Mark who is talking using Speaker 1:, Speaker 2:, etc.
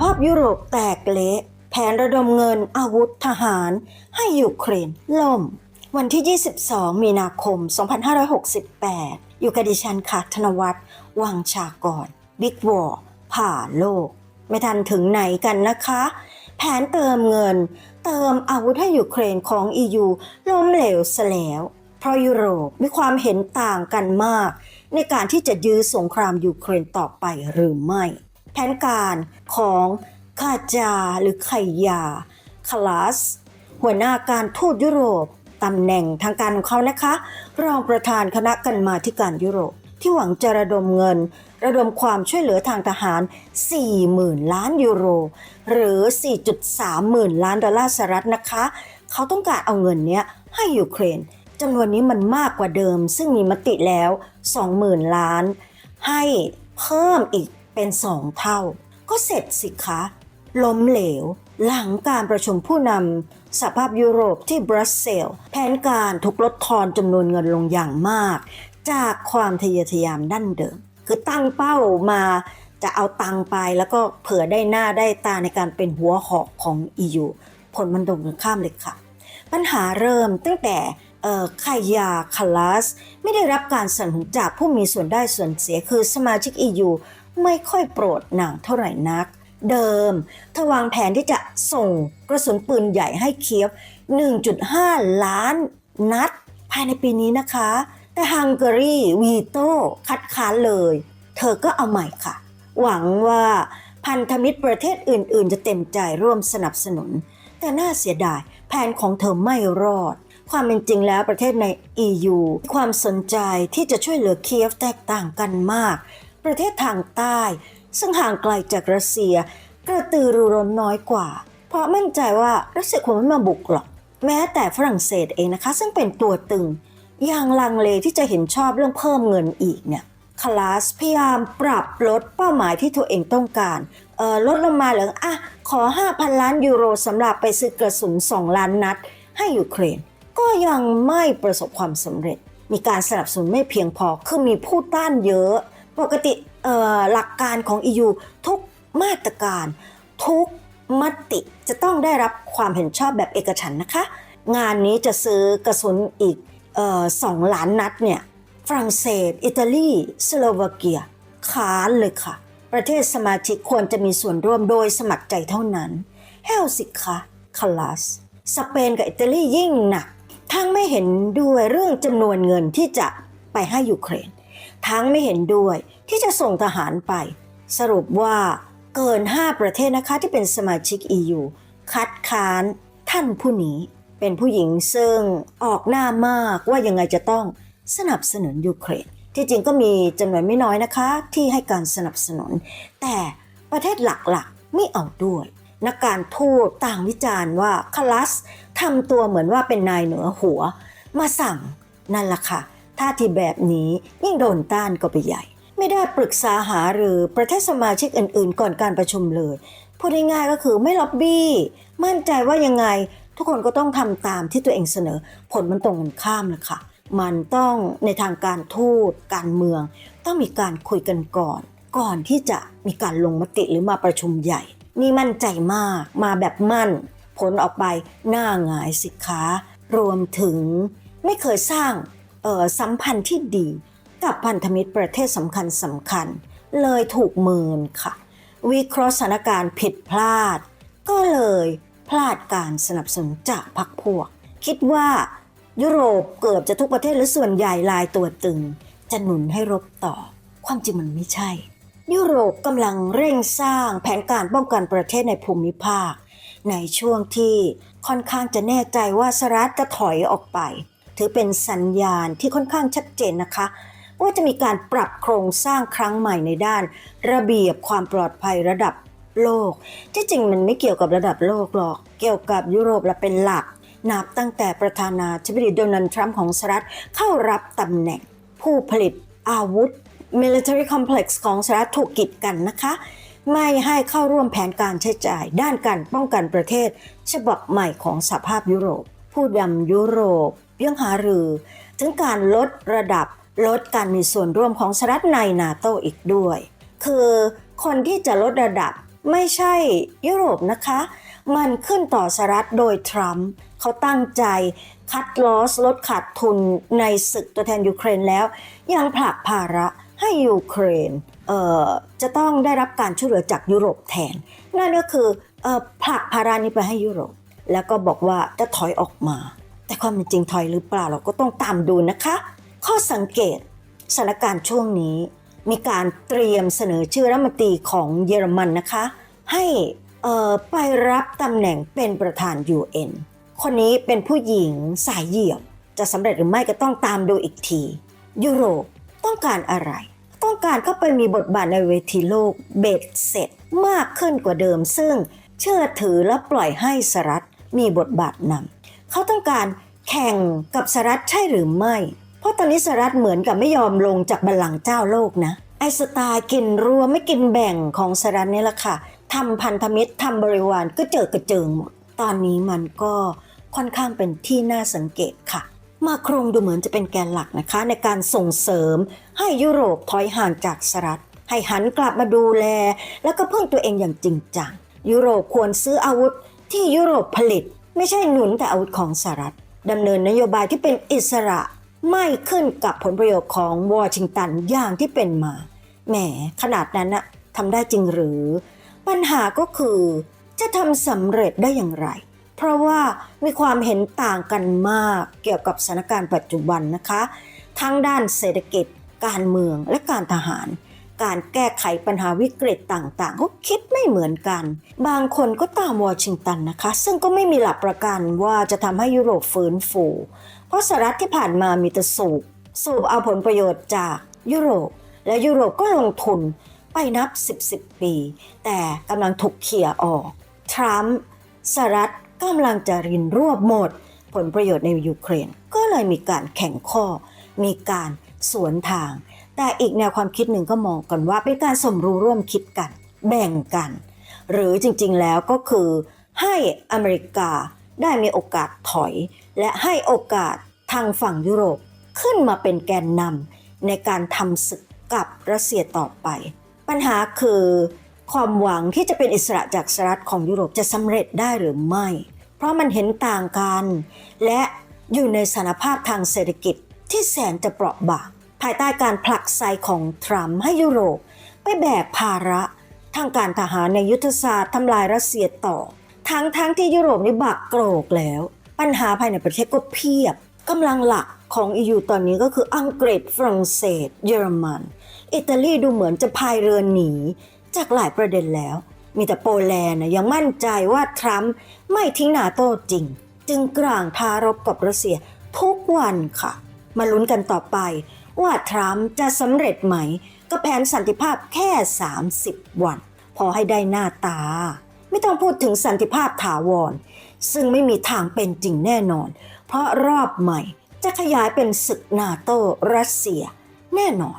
Speaker 1: ภาพยุโรปแตกเละ แผนระดมเงินอาวุธทหาร ให้ยูเครนล่ม วันที่ 22 มีนาคม 2568 อยู่กับดิฉันค่ะธนวัฒน์วังชากรบิ๊กวอร์ผ่าโลก ไม่ทันถึงไหนกันนะคะ แผนเติมเงิน เติมอาวุธให้ยูเครนของ EU ล้มเหลวซะแล้ว เพราะยุโรปมีความเห็นต่างกันมาก ในการที่จะยื้อสงครามยูเครนต่อไปหรือไม่ แผนการของคาจาหรือไขยาคลาส หัวหน้าการทูตยุโรปตำแหน่งทางการของเขานะคะ รองประธานคณะกรรมาธิการยุโรป ที่หวังจะระดมเงิน ระดมความช่วยเหลือทางทหาร 40,000 ล้านยูโร หรือ 4.3หมื่นล้านดอลลาร์สหรัฐนะคะ เขาต้องการเอาเงินเนี้ยให้ยูเครนจำนวนนี้มันมากกว่าเดิม ซึ่งมีมติแล้ว 20,000 ล้าน ให้เพิ่มอีก เป็น2เท่า ก็เสร็จสิคะ ล้มเหลว หลังการประชุมผู้นำสหภาพยุโรปที่บรัสเซลแผนการถูกลดทอนจำนวนเงินลงอย่างมาก จากความทะเยอทะยานดั้นเดิม คือตั้งเป้ามาจะเอาตังไปแล้วก็เผื่อได้หน้าได้ตาในการเป็นหัวหอกของ EU ผลมันตรงกันข้ามเลยค่ะ ปัญหาเริ่มตั้งแต่เอ่อไคยาคาลัส ไม่ได้รับการสนับสนุนจากผู้มีส่วนได้ส่วนเสียคือสมาชิก EU ไม่ค่อยโปรดนางเท่าไหร่นัก เดิมเธอวางแผนที่จะส่งกระสุนปืนใหญ่ให้เคียฟ 1.5 ล้านนัด ภายในปีนี้นะคะ แต่ฮังการีวีโต้คัดค้านเลย เธอก็เอาใหม่ค่ะ หวังว่าพันธมิตรประเทศอื่น ๆ จะเต็มใจร่วมสนับสนุน แต่น่าเสียดายแผนของเธอไม่รอด ความเป็นจริงแล้วประเทศใน EU ความสนใจที่จะช่วยเหลือเคียฟแตกต่างกันมาก ประเทศทางใต้ ซึ่งห่างไกลจากรัสเซีย กระตือรือร้นน้อยกว่า เพราะมั่นใจว่ารัสเซียคงไม่มาบุกหรอก แม้แต่ฝรั่งเศสเองนะคะ ซึ่งเป็นตัวตึงยังลังเลที่จะเห็นชอบเรื่องเพิ่มเงินอีกเนี่ยคลาสพยายามปรับลดเป้าหมายที่ตัวเองต้องการลดลงมาเหลืออะขอ 5,000 ล้านยูโรสำหรับไปซื้อกระสุน 2 ล้านนัด ให้ยูเครน ก็ยังไม่ประสบความสำเร็จ มีการสนับสนุนไม่เพียงพอคือมีผู้ต้านเยอะ ปกติหลักการของ EU ทุกมาตรการ ทุกมติจะต้องได้รับความเห็นชอบแบบเอกฉันนะคะ งานนี้จะซื้อกระสุนอีกออสองล้านนัดเนี่ยฝรั่งเศส อิตาลี สโลวาเกียค้านเลยค่ะ ประเทศสมาชิกควรจะมีส่วนร่วมโดยสมัครใจเท่านั้นเฮลสิคะคาลัสสเปนกับอิตาลียิ่งหนัก ทั้งไม่เห็นด้วยเรื่องจำนวนเงินที่จะไปให้ยูเครน ทั้งไม่เห็นด้วยที่จะส่งทหารไป สรุปว่าเกิน 5 ประเทศนะคะที่เป็นสมาชิก EU คัดค้านท่านผู้นี้ เป็นผู้หญิงซึ่งออกหน้ามากว่ายังไงจะต้องสนับสนุนยูเครน ที่จริงก็มีจำนวนไม่น้อยนะคะ ที่ให้การสนับสนุน แต่ประเทศหลักๆ ไม่เอาด้วย นักการทูตต่างวิจารณ์ว่าคลัสทำตัวเหมือนว่าเป็นนายเหนือหัว มาสั่งนั่นล่ะค่ะ ท่าทีแบบนี้ยิ่งโดนต้านก็ไปใหญ่ ไม่ได้ปรึกษาหาหรือประเทศสมาชิกอื่นๆ ก่อนการประชุมเลยพูดง่ายๆก็คือไม่ล็อบบี้ มั่นใจว่ายังไง ทุกคนก็ต้องทำตามที่ตัวเองเสนอ ผลมันตรงกันข้ามเลยค่ะ มันต้องในทางการทูตการเมือง ต้องมีการคุยกันก่อน ก่อนที่จะมีการลงมติหรือมาประชุมใหญ่ นี่มั่นใจมากมาแบบมั่น ผลออกไปหน้าหงายสิคะรวมถึงไม่เคยสร้าง สัมพันธ์ที่ดีกับพันธมิตรประเทศสำคัญสำคัญ เลยถูกเมินค่ะ วิเคราะห์สถานการณ์ผิดพลาด ก็เลยพลาดการสนับสนุนจากพรรคพวก คิดว่ายุโรปเกือบจะทุกประเทศหรือส่วนใหญ่ลายตัวตึง จะหนุนให้รบต่อ ความจริงมันไม่ใช่ ยุโรปกำลังเร่งสร้างแผนการป้องกันประเทศในภูมิภาค ในช่วงที่ค่อนข้างจะแน่ใจว่าสหรัฐจะถอยออกไป ถือเป็นสัญญาณที่ค่อนข้างชัดเจนนะคะว่าจะมีการปรับโครงสร้างครั้งใหม่ในด้าน ระเบียบความปลอดภัยระดับโลก ที่จริงมันไม่เกี่ยวกับระดับโลกหรอก เกี่ยวกับยุโรปและเป็นหลัก นับตั้งแต่ประธานาธิบดีโดนัลด์ทรัมป์ของสหรัฐเข้ารับตำแหน่ง ผู้ผลิตอาวุธ military complex ของสหรัฐถูกกีดกันนะคะ ไม่ให้เข้าร่วมแผนการใช้จ่าย ด้านการป้องกันประเทศ ฉบับใหม่ของสหภาพยุโรป ผู้นำยุโรป ยังหารือถึงการลดระดับลดการมีส่วนร่วมของสหรัฐในนาโตอีกด้วย คือคนที่จะลดระดับไม่ใช่ยุโรปนะคะ มันขึ้นต่อสหรัฐโดยทรัมป์เขาตั้งใจคัดลอสลดขาดทุนในศึกตัวแทนยูเครนแล้ว ยังผลักภาระให้ยูเครนเอ่อจะต้องได้รับการช่วยเหลือจากยุโรปแทน นั่นก็คือเอ่อผลักภาระนี้ไปให้ยุโรป แล้วก็บอกว่าจะถอยออกมา แต่ความเป็นจริงถอยหรือเปล่าเราก็ต้องตามดูนะคะ ข้อสังเกตสถานการณ์ช่วงนี้ มีการเตรียมเสนอชื่อรัฐมนตรีของเยอรมันนะคะ ให้ไปรับตำแหน่งเป็นประธาน UN คนนี้เป็นผู้หญิงสายเหยี่ยว จะสำเร็จหรือไม่ก็ต้องตามดูอีกที ยุโรปต้องการอะไร ต้องการเข้าไปมีบทบาทในเวทีโลกเบ็ดเสร็จมากขึ้นกว่าเดิม ซึ่งเชื่อถือและปล่อยให้สหรัฐมีบทบาทนำ เขาต้องการแข่งกับสหรัฐใช่หรือไม่ เพราะตอนนี้สหรัฐเหมือนกับไม่ยอมลงจากบัลลังก์เจ้าโลกนะ ไอสไตล์กินรัวไม่กินแบ่งของสหรัฐนี่แหละค่ะทำพันธมิตรทำบริวารก็เจอกระเจิงหมด ตอนนี้มันก็ค่อนข้างเป็นที่น่าสังเกตค่ะ มาโครงดูเหมือนจะเป็นแกนหลักนะคะ ในการส่งเสริมให้ยุโรปถอยห่างจากสหรัฐ ให้หันกลับมาดูแล แล้วก็พึ่งตัวเองอย่างจริงจังยุโรปควรซื้ออาวุธที่ยุโรปผลิต ไม่ใช่หนุนแต่อาวุธของสหรัฐดำเนินนโยบายที่เป็นอิสระไม่ขึ้นกับผลประโยชน์ของวอชิงตันอย่างที่เป็นมา แหมขนาดนั้นนะทำได้จริงหรือ ปัญหาก็คือจะทำสำเร็จได้อย่างไร เพราะว่ามีความเห็นต่างกันมากเกี่ยวกับสถานการณ์ปัจจุบันนะคะ ทั้งด้านเศรษฐกิจ การเมืองและการทหาร การแก้ไขปัญหาวิกฤตต่างๆ ก็คิดไม่เหมือนกัน บางคนก็ตามวอชิงตันนะคะ ซึ่งก็ไม่มีหลักประกันว่าจะทำให้ยุโรปฟื้นฟู เพราะสหรัฐที่ผ่านมามีแต่สูบ สูบเอาผลประโยชน์จากยุโรป และยุโรปก็ลงทุนไปนับ 10 10ปี แต่กำลังถูกเขี่ยออก ทรัมป์สหรัฐกำลังจะรินรวบหมด ผลประโยชน์ในยูเครน ก็เลยมีการแข่งข้อ มีการสวนทาง แต่อีกแนวความคิดหนึ่งก็มองกันว่าเป็นการสมรู้ร่วมคิดกัน แบ่งกัน หรือจริงๆแล้วก็คือให้อเมริกาได้มีโอกาสถอย และให้โอกาสทางฝั่งยุโรปขึ้นมาเป็นแกนนำในการทำศึกกับรัสเซียต่อไป ปัญหาคือความหวังที่จะเป็นอิสระจากสหรัฐของยุโรปจะสำเร็จได้หรือไม่ เพราะมันเห็นต่างกัน และอยู่ในสถานภาพทางเศรษฐกิจที่แสนจะเปราะบาง ภายใต้การผลักไสของทรัมป์ให้ยุโรป ไปแบกภาระทางการทหารในยุทธศาสตร์ทำลายรัสเซียต่อ ทั้งทั้งที่ยุโรปนี่บักโกรกแล้ว ปัญหาภายในประเทศก็เพียบกำลังหลักของ EU ตอนนี้ก็คืออังกฤษฝรั่งเศส เยอรมัน อิตาลีดูเหมือนจะพายเรือหนี จากหลายประเด็นแล้ว มีแต่โปแลนด์นะยังมั่นใจว่าทรัมป์ไม่ทิ้งนาโต้จริง จึงกลางทารบกับรัสเซียทุกวันค่ะ มาลุ้นกันต่อไป ว่าทรัมป์จะสำเร็จไหมกับแผนสันติภาพแค่ 30 วัน พอให้ได้หน้าตา ไม่ต้องพูดถึงสันติภาพถาวร ซึ่งไม่มีทางเป็นจริงแน่นอน เพราะรอบใหม่จะขยายเป็นศึกนาโตรัสเซียแน่นอน